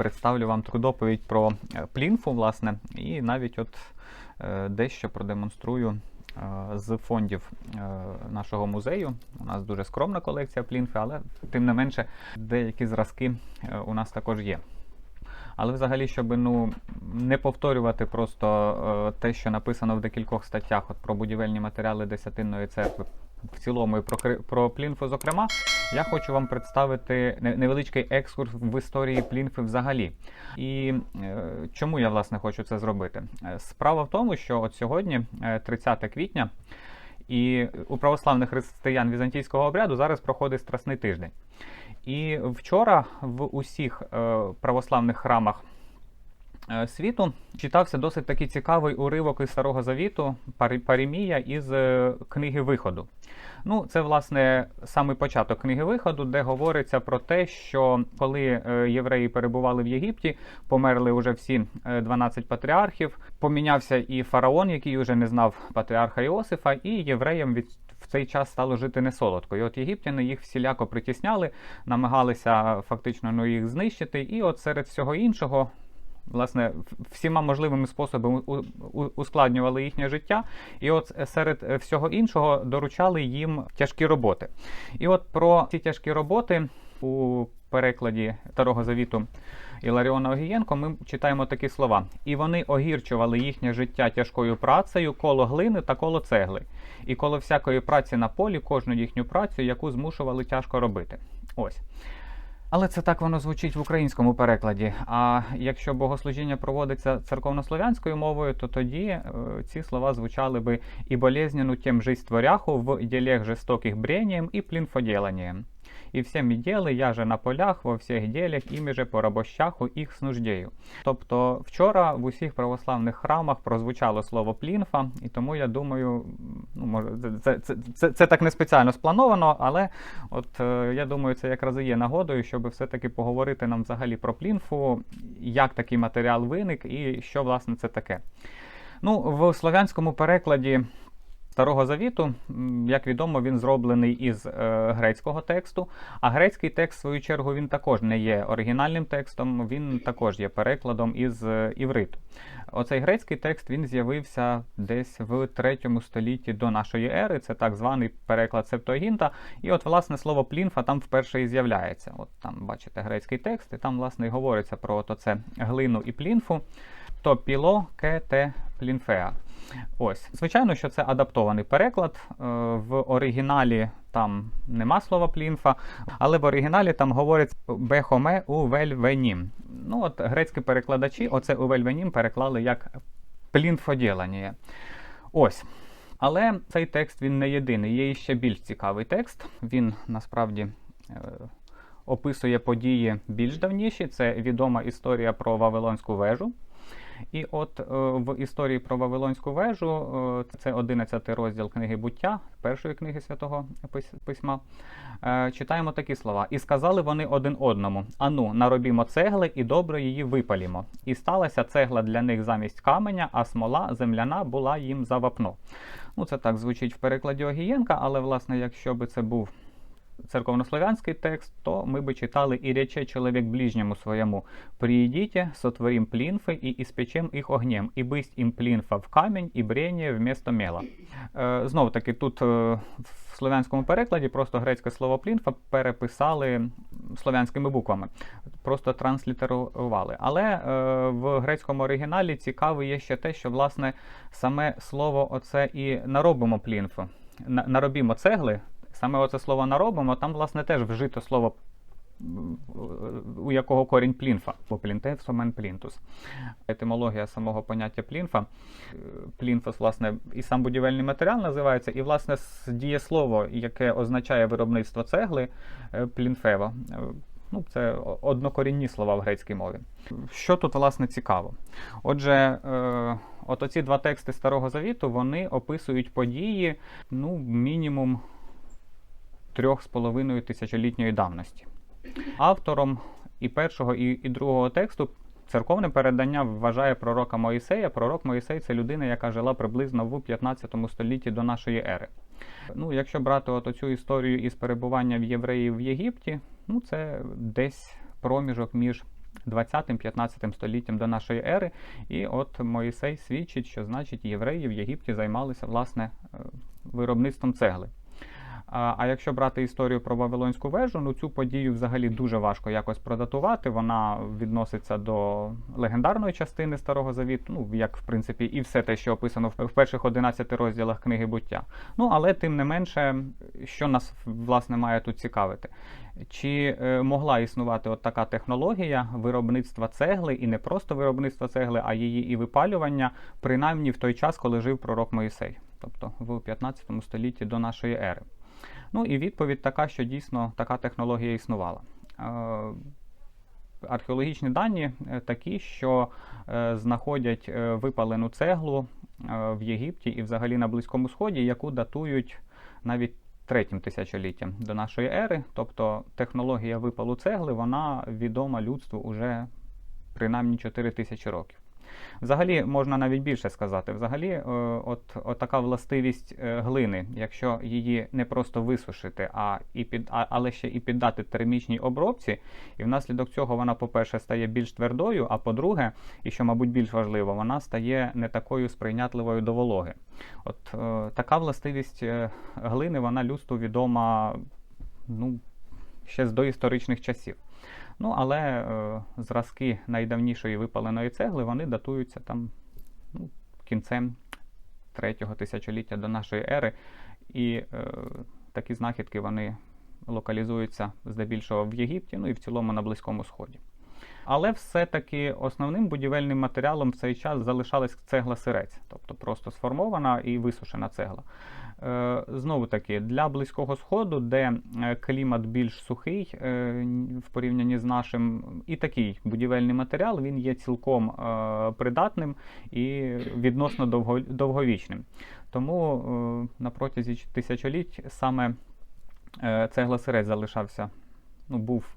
Представлю вам таку доповідь про е, плінфу, власне, і навіть от е, дещо продемонструю е, з фондів нашого музею. У нас дуже скромна колекція плінфи, але тим не менше деякі зразки у нас також є. Але взагалі, щоб ну, не повторювати просто те, що написано в декількох статтях от, про будівельні матеріали Десятинної церкви в цілому і про, про плінфу, зокрема, я хочу вам представити невеличкий екскурс в історії плінфи взагалі. І е, чому я власне хочу це зробити? Е, Справа в тому, що от сьогодні, е, 30 квітня, і у православних християн візантійського обряду зараз проходить Страсний тиждень. І вчора в усіх е, православних храмах е, світу читався досить такий цікавий уривок із Старого Завіту Парі- Парімія із е, книги Виходу. Ну, це власне саме початок книги Виходу, де говориться про те, що коли е, євреї перебували в Єгипті, померли вже всі е, 12 патріархів. Помінявся і фараон, який вже не знав патріарха Іосифа, і євреям від в цей час стало жити не солодко. І от єгиптяни їх всіляко притісняли, намагалися фактично ну, їх знищити. І от серед всього іншого. Власне, всіма можливими способами ускладнювали їхнє життя, і от серед е, всього іншого доручали їм тяжкі роботи. І от про ці тяжкі роботи у перекладі Старого Завіту Іларіона Огієнко ми читаємо такі слова: і вони огірчували їхнє життя тяжкою працею коло глини та коло цегли, і коло всякої праці на полі кожну їхню працю, яку змушували тяжко робити. Ось. Але це так воно звучить в українському перекладі. А якщо богослужіння проводиться церковнослов'янською мовою, то тоді е, ці слова звучали би і болезненну тем жизнь творяху в ділях жестоких брением і плінфоделанием. І всім діли я же на полях, во всіх ділях, імі же по рабощаху їх снуждєю. Тобто вчора в усіх православних храмах прозвучало слово плінфа, і тому я думаю, ну може, це, це, це, це так не спеціально сплановано, але от е, я думаю, це якраз і є нагодою, щоб все-таки поговорити нам взагалі про плінфу, як такий матеріал виник і що власне це таке. Ну, в слов'янському перекладі Старого Завіту, як відомо, він зроблений із е, грецького тексту. А грецький текст, в свою чергу, він також не є оригінальним текстом, він також є перекладом із е, івриту. Оцей грецький текст він з'явився десь в 3 столітті до нашої ери. Це так званий переклад Септуагінта. І от, власне, слово плінфа там вперше і з'являється. От там бачите грецький текст, і там, власне, і говориться про от оце глину і плінфу. То піло ке те плінфеа. Ось, звичайно, що це адаптований переклад. Е, В оригіналі там нема слова плінфа, але в оригіналі там говорять бехоме у вельвенім. Ну, от грецькі перекладачі оце у вельвенім переклали як плінфоділання. Ось. Але цей текст він не єдиний. Є ще більш цікавий текст. Він насправді е, описує події більш давніші. Це відома історія про Вавилонську вежу. І от е, в історії про Вавилонську вежу, е, це 11 розділ книги буття, першої книги святого письма. Е, читаємо такі слова: І сказали вони один одному: Ану, наробімо цегли і добре її випалімо. І сталася цегла для них замість каменя, а смола земляна була їм за вапно. Ну, це так звучить в перекладі Огієнка, але власне, якщо би це був церковнослов'янський текст, то ми би читали і рече чоловік ближньому своєму «Приїдіте, сотворим плінфи і іспечем їх огнем, і бисть їм плінфа в камінь, і брення вмісто мела». Е, Знову таки, тут е, в слов'янському перекладі просто грецьке слово плінфа переписали слов'янськими буквами, просто транслітерували. Але е, в грецькому оригіналі цікаве є ще те, що власне саме слово оце і наробимо плінфу. Наробімо цегли, Саме оце слово наробимо, там, власне, теж вжито слово, у якого корінь плінфа, бо плінтев сомен плінтус. Етимологія самого поняття плінфа. Е, Плінфос, власне, і сам будівельний матеріал називається, і, власне, дієслово, яке означає виробництво цегли, е, плінфево. Е, Ну, це однокорінні слова в грецькій мові. Що тут, власне, цікаво? Отже, е, от оці два тексти Старого Завіту вони описують події, ну, мінімум трьох з половиною тисячолітньої давності. Автором і першого, і, і другого тексту церковне передання вважає пророка Моїсея. Пророк Моїсей це людина, яка жила приблизно в 15 столітті до нашої ери. Ну, якщо брати от цю історію із перебуванням євреїв в Єгипті, ну це десь проміжок між 20-15 століттям до нашої ери. І от Моїсей свідчить, що значить євреї в Єгипті займалися власне е, виробництвом цегли. А, якщо брати історію про Вавилонську вежу, ну цю подію взагалі дуже важко якось продатувати. Вона відноситься до легендарної частини Старого Завіту, ну як в принципі і все те, що описано в в перших 11 розділах книги буття. Ну але тим не менше, що нас власне має тут цікавити. Чи е, могла існувати от така технологія виробництва цегли, і не просто виробництва цегли, а її і випалювання, принаймні в той час, коли жив пророк Моїсей, тобто в 15 столітті до нашої ери? Ну і відповідь така, що дійсно така технологія існувала. Е, Археологічні дані е, такі, що е, знаходять випалену цеглу в Єгипті і взагалі на Близькому Сході, яку датують навіть третім тисячоліттям до нашої ери. Тобто технологія випалу цегли вона відома людству уже принаймні 4 тисячі років. Взагалі можна навіть більше сказати. Взагалі, е, от, от така властивість е, глини, якщо її не просто висушити, а і під, а, але ще і піддати термічній обробці, і внаслідок цього вона, по-перше, стає більш твердою, а по-друге, і що, мабуть, більш важливо, вона стає не такою сприйнятливою до вологи. От е, така властивість е, глини, вона людству відома ну, ще з доісторичних часів. Ну, але е, зразки найдавнішої випаленої цегли вони датуються там ну, кінцем третього тисячоліття до нашої ери. І е, такі знахідки вони локалізуються здебільшого в Єгипті, ну і в цілому на Близькому Сході. Але все-таки основним будівельним матеріалом в цей час залишалась цегла сирець, тобто просто сформована і висушена цегла. Е, Знову таки, для Близького Сходу, де е, клімат більш сухий е, в порівнянні з нашим, і такий будівельний матеріал він є цілком придатним і відносно довговічним. Тому на протязі тисячоліть саме цегла сирець залишався, ну, був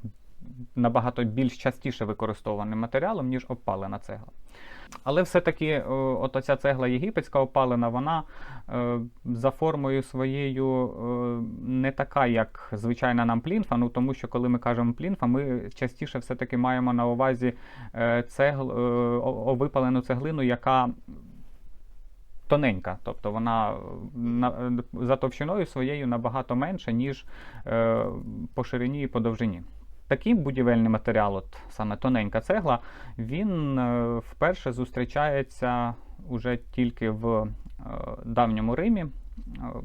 набагато більш частіше використованим матеріалом, ніж обпалена цегла. Але все-таки е, от оця цегла єгипетська опалена, вона е, за формою своєю е, не така, як звичайна нам плінфа. Ну тому що коли ми кажемо плінфа, ми частіше все-таки маємо на увазі цегл, випалену цеглину, яка тоненька, тобто вона на, за товщиною своєю набагато менша, ніж по ширині і по довжині. Такий будівельний матеріал, от саме тоненька цегла, він е, вперше зустрічається уже тільки в е, давньому Римі, е,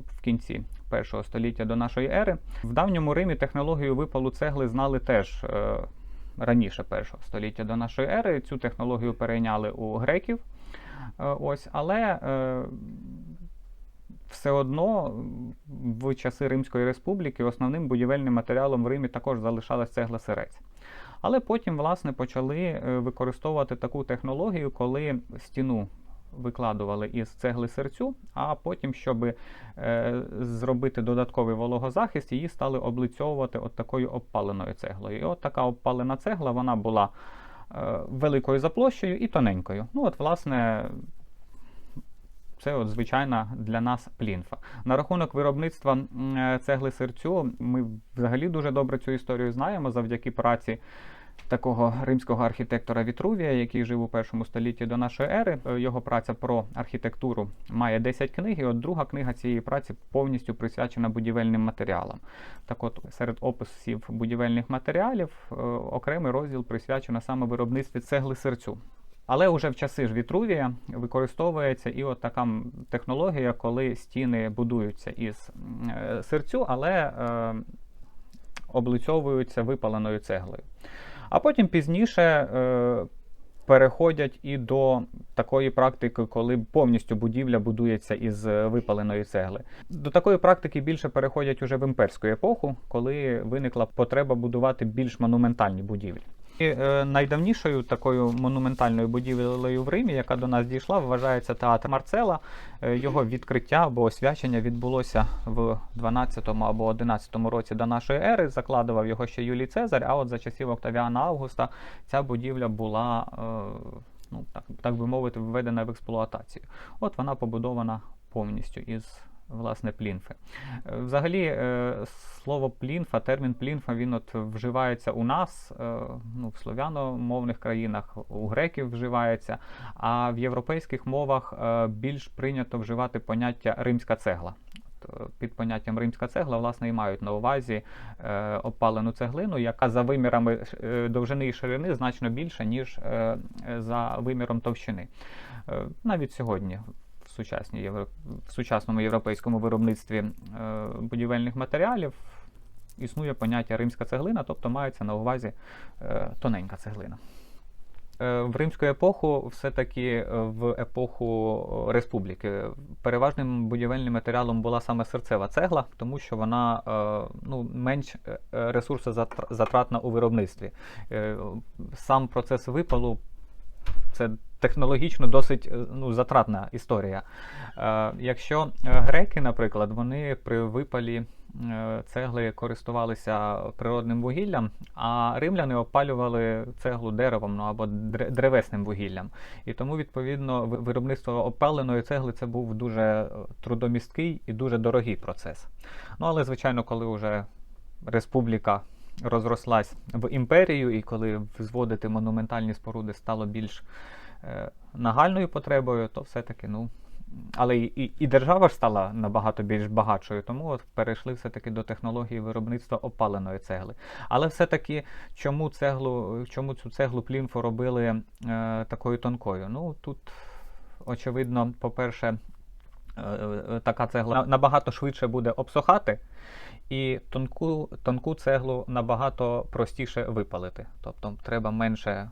в кінці першого століття до нашої ери. В давньому Римі технологію випалу цегли знали теж раніше першого століття до нашої ери. Цю технологію перейняли у греків. Ось, але все одно в часи Римської республіки основним будівельним матеріалом в Римі також залишалась цегла сирець. Але потім, власне, почали е, використовувати таку технологію, коли стіну викладували із цегли серцю, а потім, щоб е, зробити додатковий вологозахист, її стали облицьовувати от такою обпаленою цеглою. І от така обпалена цегла вона була е, великою за площею і тоненькою. Ну, от, власне, це от звичайна для нас плінфа. На рахунок виробництва е, цегли серцю, ми взагалі дуже добре цю історію знаємо завдяки праці такого римського архітектора Вітрувія, який жив у першому столітті до нашої ери. Е, Його праця про архітектуру має 10 книг, і от друга книга цієї праці повністю присвячена будівельним матеріалам. Так от, серед описів будівельних матеріалів е, окремий розділ присвячено саме виробництві цегли серцю. Але вже в часи ж Вітрувія використовується і от така технологія, коли стіни будуються із е, серцю, але е, облицьовуються випаленою цеглою. А потім пізніше е, переходять і до такої практики, коли повністю будівля будується із випаленої цегли. До такої практики більше переходять уже в імперську епоху, коли виникла потреба будувати більш монументальні будівлі. І, е, найдавнішою такою монументальною будівлею в Римі, яка до нас дійшла, вважається театр Марцела. Е, Його відкриття або освячення відбулося в 12 або 11 році до нашої ери. Закладував його ще Юлій Цезарь. А от за часів Октавіана Августа ця будівля була, е, ну так, так би мовити, введена в експлуатацію. От вона побудована повністю із власне плінфи. Е, Взагалі, е, слово плінфа, термін плінфа, він от вживається у нас, е, ну, в слов'яномовних країнах, у греків вживається, а в європейських мовах більш прийнято вживати поняття римська цегла. Під поняттям римська цегла, власне, і мають на увазі е, обпалену цеглину, яка за вимірами довжини і ширини значно більша, ніж е, за виміром товщини. Е, навіть сьогодні сучасній, євро- в сучасному європейському виробництві е, будівельних матеріалів існує поняття римська цеглина, тобто мається на увазі е, тоненька цеглина. Е, В римську епоху, все-таки в епоху республіки, переважним будівельним матеріалом була саме серцева цегла, тому що вона ну, менш ресурсозатратна у виробництві. Сам процес випалу це технологічно досить е, ну, затратна історія. Е, Якщо е, греки, наприклад, вони при випалі цегли користувалися природним вугіллям, а римляни опалювали цеглу деревом ну, або древесним вугіллям. І тому, відповідно, виробництво опаленої цегли це був дуже трудомісткий і дуже дорогий процес. Ну, але, звичайно, коли вже республіка розрослась в імперію, і коли зводити монументальні споруди стало більш нагальною потребою, то все-таки, ну. Але і, і, і держава ж стала набагато більш багатшою, тому от перейшли все-таки до технології виробництва опаленої цегли. Але все-таки чому цеглу, чому цю цеглу плінфу робили е, такою тонкою? Ну тут, очевидно, по-перше, е, е, така цегла набагато швидше буде обсохати, і тонку, тонку цеглу набагато простіше випалити. Тобто треба менше.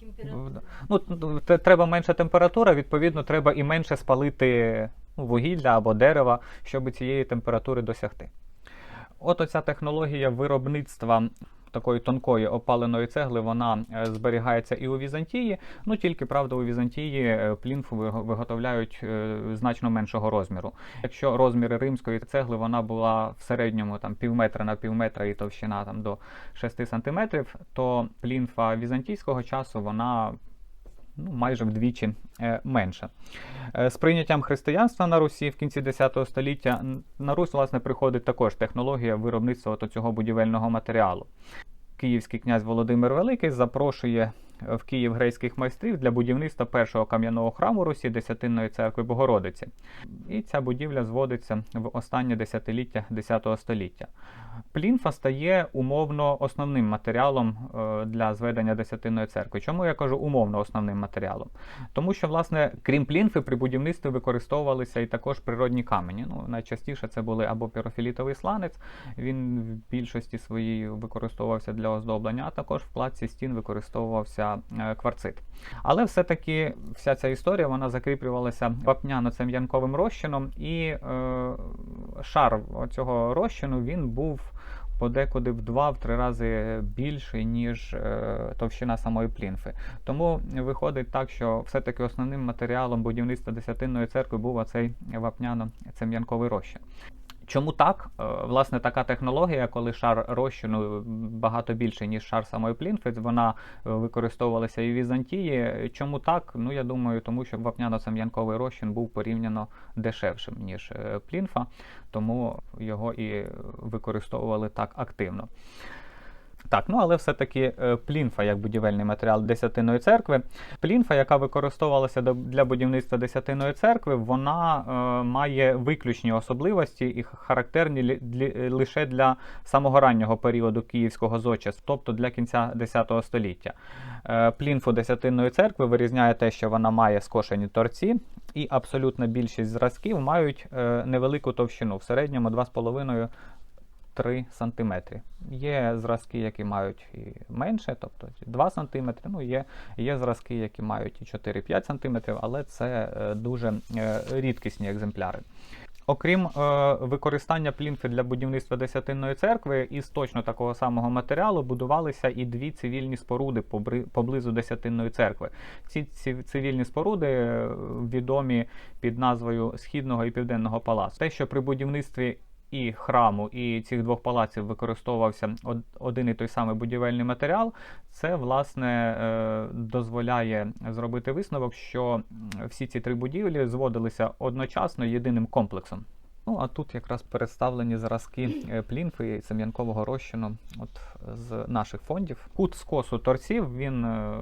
Температура. Ну, ну, треба менша температура, відповідно, треба і менше спалити ну, вугілля або дерева, щоб цієї температури досягти. От оця технологія виробництва такої тонкої опаленої цегли, вона е, зберігається і у Візантії. Ну тільки правда, у Візантії плінф плінфу виготовляють е, значно меншого розміру. Якщо розміри римської цегли вона була в середньому там півметра на півметра і товщина там до 6 сантиметрів, то плінфа візантійського часу вона ну, майже вдвічі менше. Е, З прийняттям християнства на Русі в кінці 10 століття на Русь власне приходить також технологія виробництва цього будівельного матеріалу. Київський князь Володимир Великий запрошує е, в Київ грецьких майстрів для будівництва першого кам'яного храму Русі Десятинної церкви Богородиці. І ця будівля зводиться в останнє десятиліття X століття. Плінфа стає умовно основним матеріалом е, для зведення десятинної церкви. Чому я кажу умовно основним матеріалом? Тому що, власне, крім плінфи, при будівництві використовувалися і також природні камені. Ну, найчастіше це були або пірофілітовий сланець, він в більшості своїй використовувався для оздоблення, а також в платці стін використовувався е, кварцит. Але все-таки вся ця історія вона закріплювалася вапняно-цем'янковим розчином, і е, шар цього розчину він був подекуди в два-три рази більший, ніж е, товщина самої плінфи. Тому виходить так, що все-таки основним матеріалом будівництва десятинної церкви був оцей вапняно-цем'янковий розчин. Чому так? Е, Власне, така технологія, коли шар розчину багато більше, ніж шар самої плінфи, вона е, використовувалася і в Візантії. Чому так? Ну, я думаю, тому що вапняно-сам'янковий розчин був порівняно дешевшим, ніж е, плінфа, тому його і використовували так активно. Так, ну але все-таки е, плінфа як будівельний матеріал десятиної церкви. Плінфа, яка використовувалася для будівництва десятиної церкви, вона е, має виключні особливості і характерні лише для самого раннього періоду київського зодча, тобто для кінця X століття. Е, Плінфу десятинної церкви вирізняє те, що вона має скошені торці, і абсолютна більшість зразків мають е, невелику товщину, в середньому 2,5 3 см. Є зразки, які мають і менше, тобто 2 см. Ну, є, є зразки, які мають і 4-5 см, але це е, дуже е, рідкісні екземпляри. Окрім е, використання плінфи для будівництва десятинної церкви, із точно такого самого матеріалу будувалися і дві цивільні споруди поблизу десятинної церкви. Ці, ці цивільні споруди е, відомі під назвою Східного і Південного палацу. Те, що при будівництві і храму, і цих двох палаців використовувався один і той самий будівельний матеріал, це власне е, дозволяє зробити висновок, що всі ці три будівлі зводилися одночасно єдиним комплексом. Ну, а тут якраз представлені зразки е, плінфи і сем'янкового розчину от, з наших фондів. Кут скосу торців він е,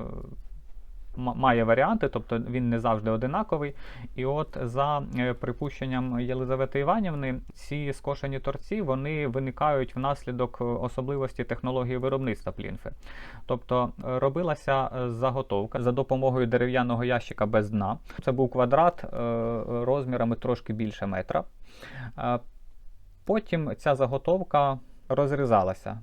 має варіанти, тобто він не завжди одинаковий. І от за е, припущенням Єлизавети Іванівни, ці скошені торці вони виникають внаслідок е, особливості технології виробництва плінфи. Тобто е, робилася заготовка за допомогою дерев'яного ящика без дна. Це був квадрат розмірами трошки більше метра. Потім ця заготовка розрізалася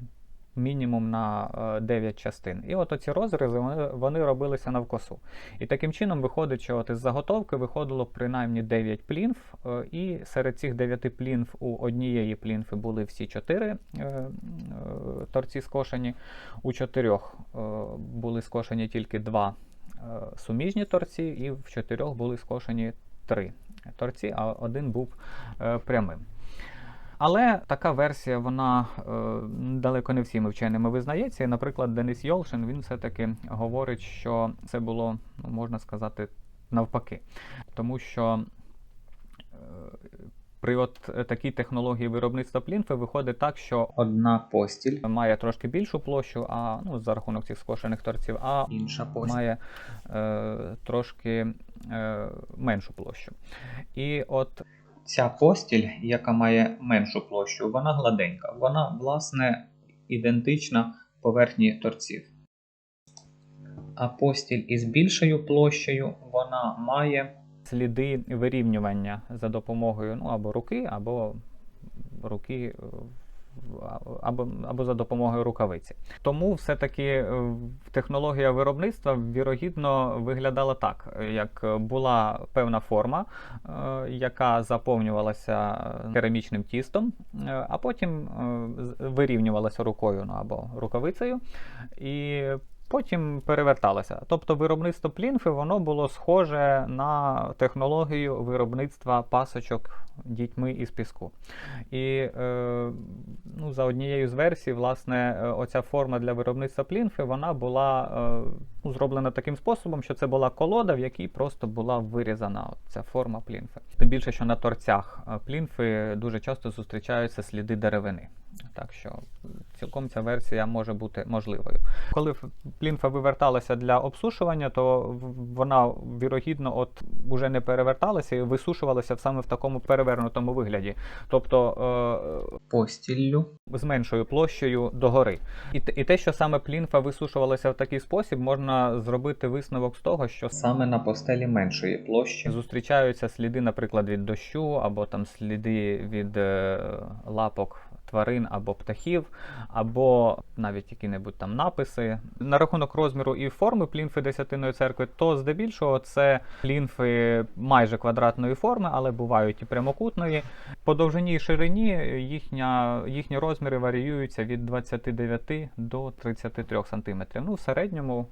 мінімум на е, 9 частин. І от оці розрізи вони, вони робилися навкосу. І таким чином виходить, що от із заготовки виходило принаймні 9 плінф, е, і серед цих 9 плінф у однієї плінфи були всі 4 е, е, торці скошені, у чотирьох е, були скошені тільки 2 е, суміжні торці, і в чотирьох були скошені 3 торці, а один був е, прямим. Але така версія, вона е, далеко не всіми вченими визнається. І, наприклад, Денис Йолшин він все-таки говорить, що це було, ну, можна сказати, навпаки. Тому що е, при от е, такій технології виробництва плінфи виходить так, що одна постіль має трошки більшу площу, а ну, за рахунок цих скошених торців, а інша постіль має е, трошки е, меншу площу. І от ця постіль, яка має меншу площу, вона гладенька. Вона, власне, ідентична поверхні торців. А постіль із більшою площею вона має сліди вирівнювання за допомогою ну, або руки, або руки. Або, або за допомогою рукавиці. Тому все-таки е, технологія виробництва вірогідно виглядала так, як була певна форма, е, яка заповнювалася керамічним тістом, е, а потім вирівнювалася рукою ну, або рукавицею. І Потім переверталося. Тобто виробництво плінфи воно було схоже на технологію виробництва пасочок дітьми із піску. І е, ну, за однією з версій, власне, е, оця форма для виробництва плінфи вона була е, ну, зроблена таким способом, що це була колода, в якій просто була вирізана ця форма плінфи. Тим більше, що на торцях е, плінфи дуже часто зустрічаються сліди деревини. Так що цілком ця версія може бути можливою. Коли плінфа виверталася для обсушування, то вона вірогідно от уже не переверталася і висушувалася саме в такому перевернутому вигляді, тобто е, постіллю з меншою площею догори. І, і те, що саме плінфа висушувалася в такий спосіб, можна зробити висновок з того, що саме на постелі меншої площі зустрічаються сліди, наприклад, від дощу або там сліди від е, лапок тварин або птахів, або навіть які-небудь там написи. На рахунок розміру і форми плінфи Десятиної церкви, то здебільшого це плінфи майже квадратної форми, але бувають і прямокутної. По довжині і ширині їхня, їхні розміри варіюються від 29 до 33 см. Ну, в середньому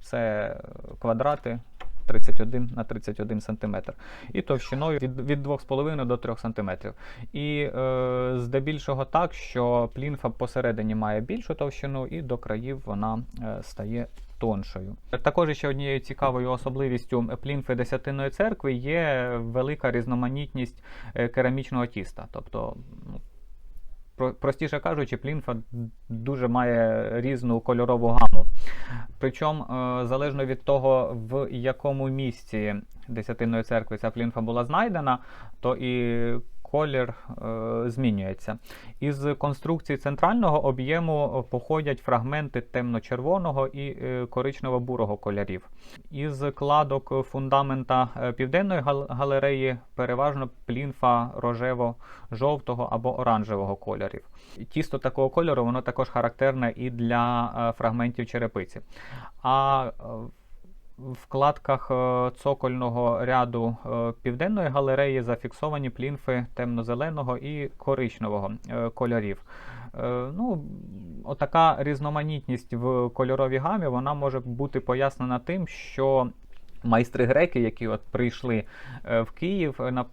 це квадрати 31 на 31 см. І товщиною від, від 2,5 до 3 см. І е, здебільшого так, що плінфа посередині має більшу товщину, і до країв вона е, стає тоншою. Також ще однією цікавою особливістю плінфи Десятинної церкви є велика різноманітність е, керамічного тіста. Тобто, ну, про- простіше кажучи, плінфа дуже має різну кольорову гаму. Причому, е, залежно від того, в якому місці Десятинної церкви ця плінфа була знайдена, то і колір е, змінюється. Із конструкції центрального об'єму е, походять фрагменти темно-червоного і е, коричнево-бурого кольорів. Із кладок фундамента південної галереї переважно плінфа рожево-жовтого або оранжевого кольорів. Тісто такого кольору воно також характерне і для фрагментів черепиці. А вкладках е, цокольного ряду е, південної галереї зафіксовані плінфи темно-зеленого і коричневого е, кольорів. Ну, отака різноманітність в кольоровій гамі вона може бути пояснена тим, що майстри греки, які от прийшли е, в Київ на,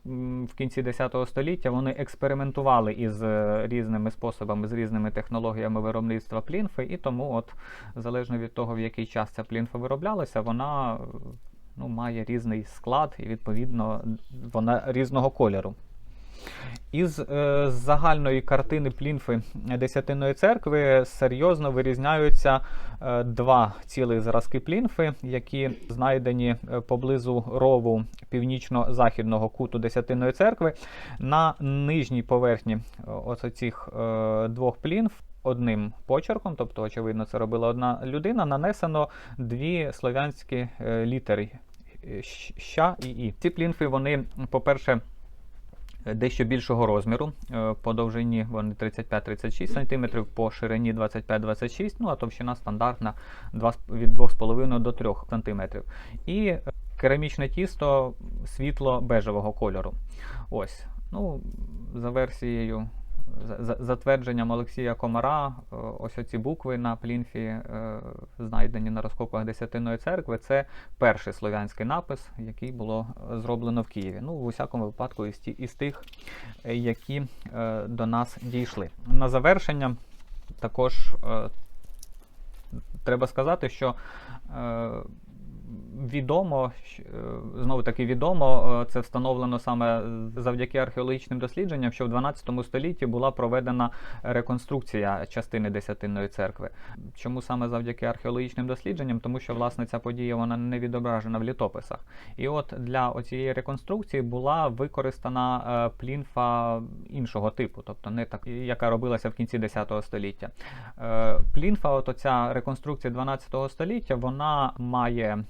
в кінці 10 століття, вони експериментували із е, різними способами, з різними технологіями виробництва плінфи, і тому, от, залежно від того, в який час ця плінфа вироблялася, вона ну, має різний склад і, відповідно, вона різного кольору. Із е, загальної картини плінфи Десятинної церкви серйозно вирізняються е, два цілих зразки плінфи, які знайдені е, поблизу рову північно-західного куту Десятинної церкви. На нижній поверхні е, ось е, двох плінф. Одним почерком, тобто, очевидно, це робила одна людина, нанесено дві слов'янські е, літери ща і і. Ці плінфи, вони, по-перше, дещо більшого розміру. Е, По довжині вони 35-36 см, по ширині 25-26 ну а товщина стандартна від 2,5 до 3 см. І е, керамічне тісто світло-бежевого кольору. Ось. Ну, за версією. За- за- Затвердженням Олексія Комара, е, ось оці букви на плінфі, е, знайдені на розкопах Десятинної церкви, це перший слов'янський напис, який було е, зроблено в Києві. Ну, в усякому випадку, із, тих, які до нас дійшли. На завершення також треба сказати, що відомо, е, знову таки відомо, е, це встановлено саме завдяки археологічним дослідженням, що в 12 столітті була проведена реконструкція частини Десятинної церкви. Чому саме завдяки археологічним дослідженням? Тому що власне ця подія вона не відображена в літописах. І от для цієї реконструкції була використана е, плінфа іншого типу, тобто не так, яка робилася в кінці 10 століття. Плінфа, от оця реконструкція 12 століття, вона має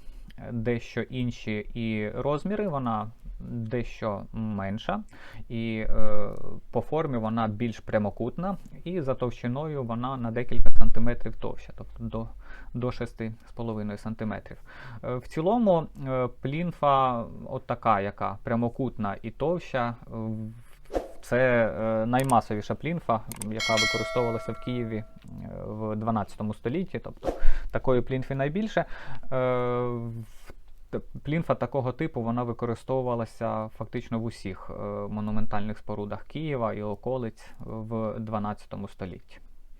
дещо інші і розміри, вона дещо менша, і е, по формі вона більш прямокутна, і за товщиною вона на декілька сантиметрів товща, тобто до, до 6,5 сантиметрів. Е, В цілому е, плінфа от така, яка прямокутна і товща. е, Це е, наймасовіша плінфа, яка використовувалася в Києві е, в 12 столітті. Тобто такої плінфи найбільше. Е, Плінфа такого типу вона використовувалася фактично в усіх е, монументальних спорудах Києва і околиць в 12 столітті.